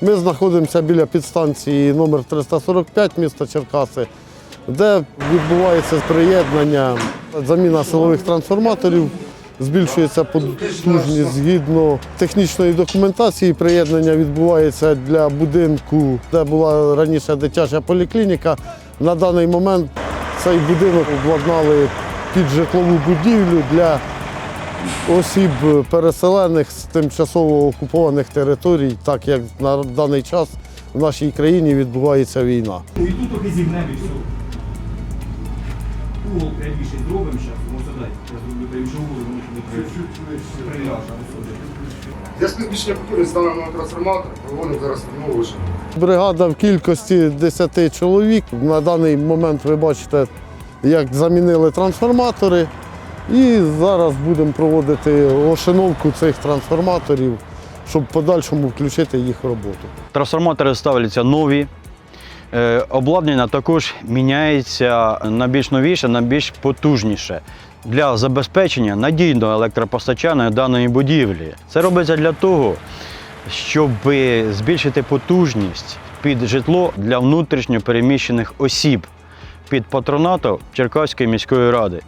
Ми знаходимося біля підстанції номер 345 міста Черкаси, де відбувається приєднання, заміна силових трансформаторів, збільшується потужність згідно технічної документації. Приєднання відбувається для будинку, де була раніше дитяча поліклініка. На даний момент цей будинок обладнали під житлову будівлю для осіб переселених з тимчасово окупованих територій, так як на даний час в нашій країні відбувається війна. Ну, І тут трохи зігнемо і все. Угол пряміший зробимо зараз, сюди. Я зроблю пряміший угол, приляже. Для збільшення потужності станом на трансформатор проводимо зараз лише. Бригада в кількості 10 чоловік. На даний момент ви бачите, як замінили трансформатори. І зараз будемо проводити ошиновку цих трансформаторів, щоб в подальшому включити їх роботу. Трансформатори ставляться нові. Е, Обладнання також міняється на більш новіше, на більш потужніше для забезпечення надійного електропостачання даної будівлі. Це робиться для того, щоб збільшити потужність під житло для внутрішньо переміщених осіб під патронатом Черкаської міської ради.